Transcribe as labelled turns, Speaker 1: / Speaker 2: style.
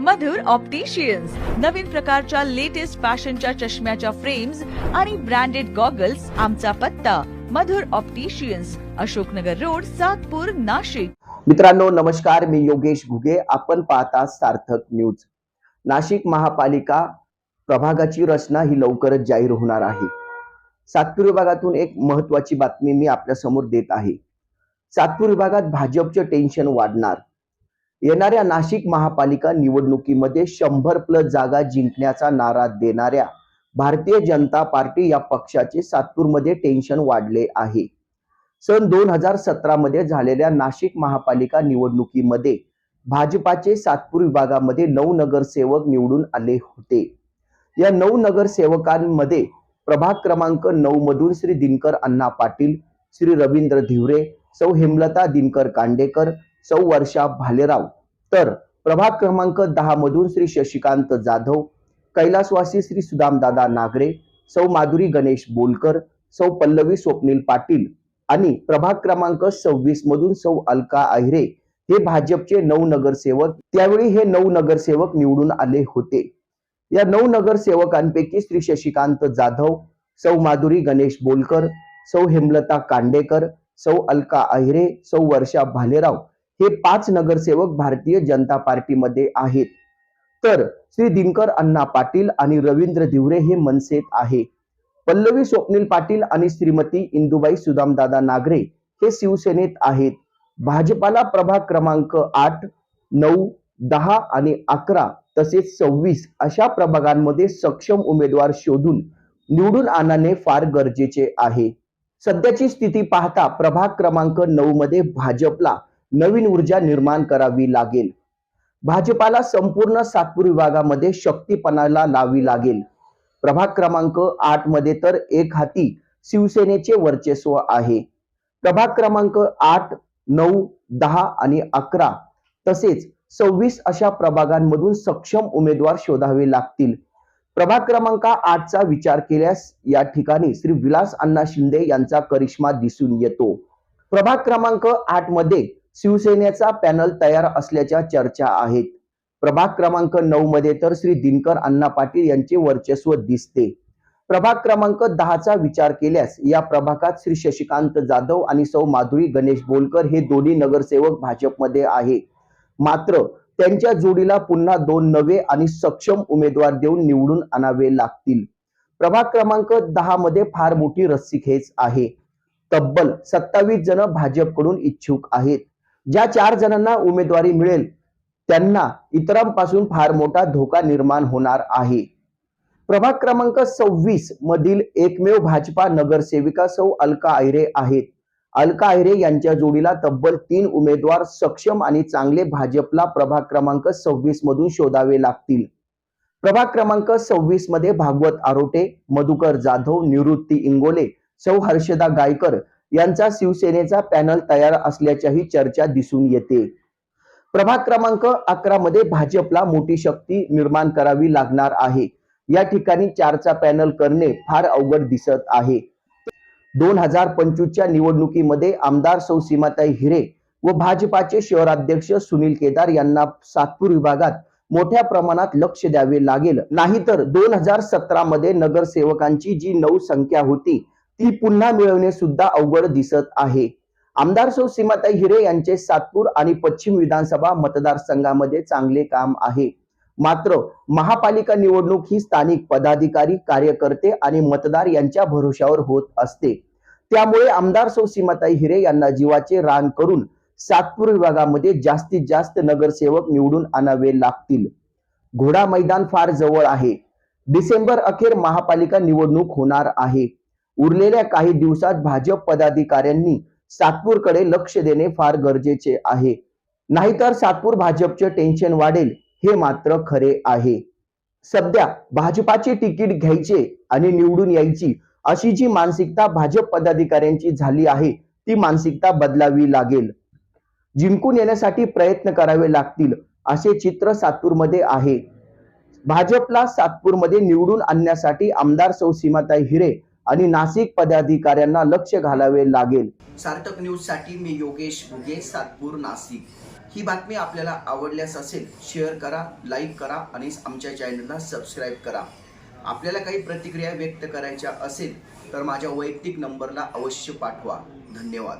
Speaker 1: मधुर opticians नवीन प्रकारच्या latest फॅशनच्या चष्म्याच्या फ्रेम्स आणि ब्रँडेड गॉगल्स आमचा पत्ता. Madhur opticians Ashoknagar road Satpur Nashik.
Speaker 2: मित्रांनो नमस्कार. मी योगेश घुगे. आपण पाहता सार्थक न्यूज. नाशिक महापालिका प्रभागाची रचना ही लवकरच जाहीर होणार आहे. सातपूर विभागातून एक महत्वाची बातमी मी आपल्यासमोर देत आहे. सातपूर विभागात भाजपचे टेन्शन वाढणार. येणाऱ्या नाशिक महापालिका निवडणुकीमध्ये शंभर प्लस जागा जिंकण्याचा नारा देणाऱ्या भारतीय जनता पार्टी या पक्षाचे सातपूरमध्ये टेन्शन वाढले आहे. सन दोन हजार सतरा मध्ये झालेल्या नाशिक महापालिका निवडणुकीमध्ये भाजपाचे सातपूर विभागामध्ये नऊ नगरसेवक निवडून आले होते. या नऊ नगरसेवकांमध्ये प्रभाग क्रमांक नऊ मधून श्री दिनकर अण्णा पाटील श्री रवींद्र धिवरे सौ हेमलता दिनकर कांडेकर सौ वर्षा भालेराव. तर प्रभाग क्रमांक दहा मधून श्री शशिकांत जाधव कैलासवासी श्री सुदामदादा नागरे सौ माधुरी गणेश बोलकर सौ पल्लवी स्वप्नील पाटील आणि प्रभाग क्रमांक सव्वीस मधून सौ अलका अहिरे हे भाजपचे नऊ नगरसेवक. त्यावेळी हे नऊ नगरसेवक निवडून आले होते. या नऊ नगरसेवकांपैकी श्री शशिकांत जाधव सौ माधुरी गणेश बोलकर सौ हेमलता कांडेकर सौ अलका अहिरे सौ वर्षा भालेराव हे पाच नगरसेवक भारतीय जनता पार्टीमध्ये आहेत. तर श्री दिनकर अण्णा पाटील आणि रवींद्र दिवरे हे मनसेत आहे. पल्लवी स्वप्नील पाटील आणि श्रीमती इंदुबाई सुदामदादा नागरे हे शिवसेनेत आहेत. भाजपाला प्रभाग क्रमांक आठ नऊ दहा आणि अकरा तसेच सव्वीस अशा प्रभागांमध्ये सक्षम उमेदवार शोधून निवडून आणणे फार गरजेचे आहे. सध्याची स्थिती पाहता प्रभाग क्रमांक नऊ मध्ये भाजपला नवीन ऊर्जा निर्माण करावी लागेल. भाजपाला संपूर्ण सातपूर विभागामध्ये शक्तीपणाला लावी लागेल. प्रभाग क्रमांक आठमध्ये तर एक हाती शिवसेनेचे वर्चस्व आहे. प्रभाग क्रमांक आठ नऊ दहा आणि अकरा तसेच सव्वीस अशा प्रभागांमधून सक्षम उमेदवार शोधावे लागतील. प्रभाग क्रमांक आठचा विचार केल्यास या ठिकाणी श्री विलास अण्णा शिंदे यांचा करिश्मा दिसून येतो. प्रभाग क्रमांक आठमध्ये शिवसेनेचा पॅनल तयार असल्याच्या चर्चा आहेत. प्रभाग क्रमांक नऊ मध्ये तर श्री दिनकर अण्णा पाटील यांचे वर्चस्व दिसते. प्रभाग क्रमांक दहाचा विचार केल्यास या प्रभागात श्री शशिकांत जाधव आणि सौ माधुरी गणेश बोलकर हे दोन्ही नगरसेवक भाजपमध्ये आहे. मात्र त्यांच्या जोडीला पुन्हा दोन नवे आणि सक्षम उमेदवार देऊन निवडून आणावे लागतील. प्रभाग क्रमांक दहा मध्ये फार मोठी रस्सीखेच आहे. तब्बल सत्तावीस जण भाजपकडून इच्छुक आहेत. ज्या चार जणांना उमेदवारी मिळेल त्यांना इतरांपासून फार मोठा धोका निर्माण होणार आहे. प्रभाग क्रमांक सव्वीस मधील एकमेव भाजपा नगरसेविका सौ अलका आयरे आहेत. अलका आयरे यांच्या जोडीला तब्बल तीन उमेदवार सक्षम आणि चांगले भाजपला प्रभाग क्रमांक सव्वीस मधून शोधावे लागतील. प्रभाग क्रमांक सव्वीसमध्ये भागवत आरोटे मधुकर जाधव निवृत्ती इंगोले सौ हर्षदा गायकर यांचा शिवसेनेचा पॅनल तयार असल्याच्याही चर्चा दिसून येते. प्रभाग क्रमांक अकरा मध्ये भाजपला मोठी शक्ती निर्माण करावी लागणार आहे. या ठिकाणी चारचा पॅनल करणे फार अवघड दिसत आहे. दोन हजार पंचवीसच्या निवडणुकीमध्ये आमदार सौ सीमाताई हिरे व भाजपाचे शहराध्यक्ष सुनील केदार यांना सातपूर विभागात मोठ्या प्रमाणात लक्ष द्यावे लागेल. नाहीतर दोन हजार सतरा मध्ये नगरसेवकांची जी नऊ संख्या होती ती पुन्हा मिळवणे सुद्धा अवघड दिसत आहे. आमदार सौ सीमाताई हिरे यांचे सातपूर आणि पश्चिम विधानसभा मतदारसंघामध्ये चांगले काम आहे. मात्र महापालिका निवडणूक ही स्थानिक पदाधिकारी कार्यकर्ते आणि मतदार यांच्या भरोशावर होत असते. त्यामुळे आमदार सौ सीमाताई हिरे यांना जीवाचे रान करून सातपूर विभागामध्ये जास्तीत जास्त नगरसेवक निवडून आणावे लागतील. घोडा मैदान फार जवळ आहे. डिसेंबर अखेर महापालिका निवडणूक होणार आहे. उरलेल्या काही दिवसात भाजप पदाधिकाऱ्यांनी सातपूरकडे लक्ष देणे फार गरजेचे आहे. नाहीतर सातपूर भाजपचे टेन्शन वाढेल हे मात्र खरे आहे. सध्या भाजपाचे तिकीट घ्यायचे आणि निवडून यायची अशी जी मानसिकता भाजप पदाधिकाऱ्यांची झाली आहे ती मानसिकता बदलावी लागेल. जिंकून येण्यासाठी प्रयत्न करावे लागतील असे चित्र सातपूरमध्ये आहे. भाजपला सातपूरमध्ये निवडून आणण्यासाठी आमदार सौ सीमाताई हिरे आणि नाशिक पदाधिकाऱ्यांना लक्ष घालावे लागेल. सार्थक न्यूजसाठी मी योगेश भुगे सातपूर नाशिक. ही बातमी आपल्याला आवडल्यास असेल शेअर करा लाईक करा आणि आमच्या चॅनलला सबस्क्राईब करा. आपल्याला काही प्रतिक्रिया व्यक्त करायच्या असेल तर माझ्या वैयक्तिक नंबरला अवश्य पाठवा. धन्यवाद.